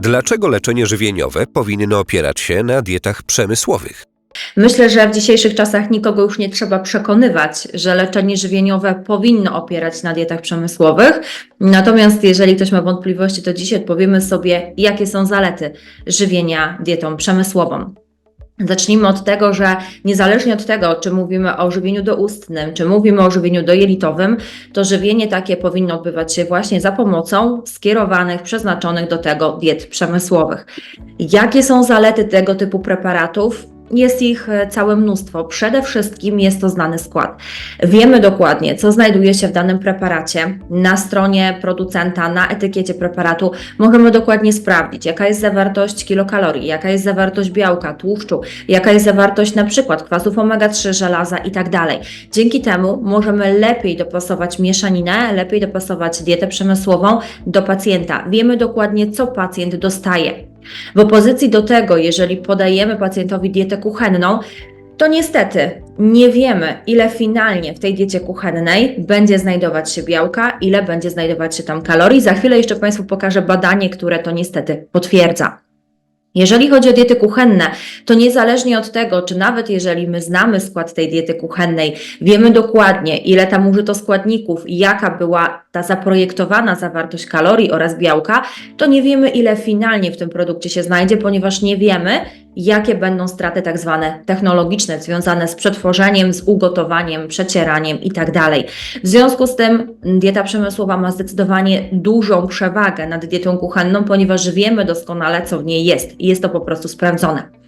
Dlaczego leczenie żywieniowe powinno opierać się na dietach przemysłowych? Myślę, że w dzisiejszych czasach nikogo już nie trzeba przekonywać, że leczenie żywieniowe powinno opierać na dietach przemysłowych. Natomiast jeżeli ktoś ma wątpliwości, to dzisiaj odpowiemy sobie, jakie są zalety żywienia dietą przemysłową. Zacznijmy od tego, że niezależnie od tego, czy mówimy o żywieniu doustnym, czy mówimy o żywieniu dojelitowym, to żywienie takie powinno odbywać się właśnie za pomocą skierowanych, przeznaczonych do tego diet przemysłowych. Jakie są zalety tego typu preparatów? Jest ich e, całe mnóstwo. Przede wszystkim jest to znany skład. Wiemy dokładnie, co znajduje się w danym preparacie. Na stronie producenta, na etykiecie preparatu możemy dokładnie sprawdzić, jaka jest zawartość kilokalorii, jaka jest zawartość białka, tłuszczu, jaka jest zawartość na przykład kwasów omega-3, żelaza tak dalej. Dzięki temu możemy lepiej dopasować mieszaninę, lepiej dopasować dietę przemysłową do pacjenta. Wiemy dokładnie, co pacjent dostaje. W opozycji do tego, jeżeli podajemy pacjentowi dietę kuchenną, to niestety nie wiemy, ile finalnie w tej diecie kuchennej będzie znajdować się białka, ile będzie znajdować się tam kalorii. Za chwilę jeszcze Państwu pokażę badanie, które to niestety potwierdza. Jeżeli chodzi o diety kuchenne, to niezależnie od tego, czy nawet jeżeli my znamy skład tej diety kuchennej, wiemy dokładnie, ile tam użyto składników i jaka była ta zaprojektowana zawartość kalorii oraz białka, to nie wiemy, ile finalnie w tym produkcie się znajdzie, ponieważ nie wiemy, jakie będą straty tak zwane technologiczne, związane z przetworzeniem, z ugotowaniem, przecieraniem itd. W związku z tym dieta przemysłowa ma zdecydowanie dużą przewagę nad dietą kuchenną, ponieważ wiemy doskonale, co w niej jest i jest to po prostu sprawdzone.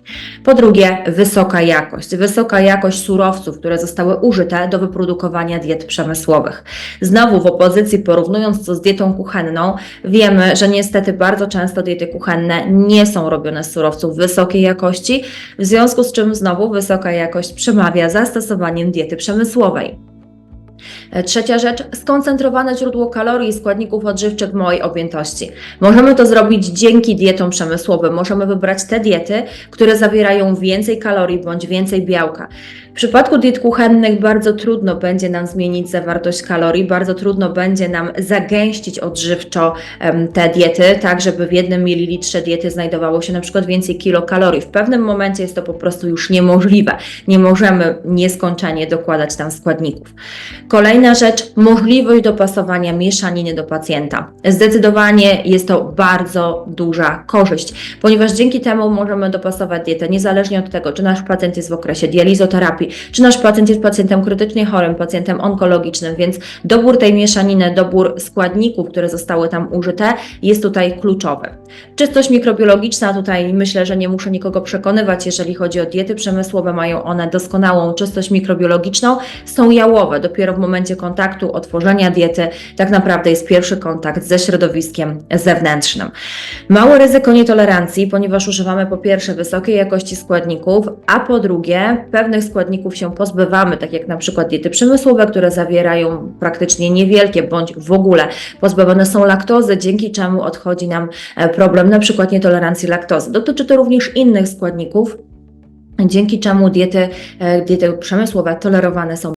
Po drugie, wysoka jakość. Wysoka jakość surowców, które zostały użyte do wyprodukowania diet przemysłowych. Znowu w opozycji, porównując to z dietą kuchenną, wiemy, że niestety bardzo często diety kuchenne nie są robione z surowców wysokiej jakości, w związku z czym znowu wysoka jakość przemawia za stosowaniem diety przemysłowej. Trzecia rzecz, skoncentrowane źródło kalorii i składników odżywczych w objętości. Możemy to zrobić dzięki dietom przemysłowym. Możemy wybrać te diety, które zawierają więcej kalorii bądź więcej białka. W przypadku diet kuchennych bardzo trudno będzie nam zmienić zawartość kalorii, bardzo trudno będzie nam zagęścić odżywczo te diety, tak żeby w jednym mililitrze diety znajdowało się na przykład więcej kilokalorii. W pewnym momencie jest to po prostu już niemożliwe. Nie możemy nieskończenie dokładać tam składników. Kolejna rzecz, możliwość dopasowania mieszaniny do pacjenta. Zdecydowanie jest to bardzo duża korzyść, ponieważ dzięki temu możemy dopasować dietę niezależnie od tego, czy nasz pacjent jest w okresie dializoterapii, czy nasz pacjent jest pacjentem krytycznie chorym, pacjentem onkologicznym, więc dobór tej mieszaniny, dobór składników, które zostały tam użyte, jest tutaj kluczowy. Czystość mikrobiologiczna, tutaj myślę, że nie muszę nikogo przekonywać, jeżeli chodzi o diety przemysłowe, mają one doskonałą czystość mikrobiologiczną, są jałowe. Dopiero w momencie kontaktu, otworzenia diety, tak naprawdę jest pierwszy kontakt ze środowiskiem zewnętrznym. Małe ryzyko nietolerancji, ponieważ używamy po pierwsze wysokiej jakości składników, a po drugie pewnych składników się pozbywamy, tak jak na przykład diety przemysłowe, które zawierają praktycznie niewielkie bądź w ogóle pozbawione są laktozy, dzięki czemu odchodzi nam e, problem przykład nietolerancji laktozy. Dotyczy to również innych składników, dzięki czemu diety, e, diety przemysłowe tolerowane są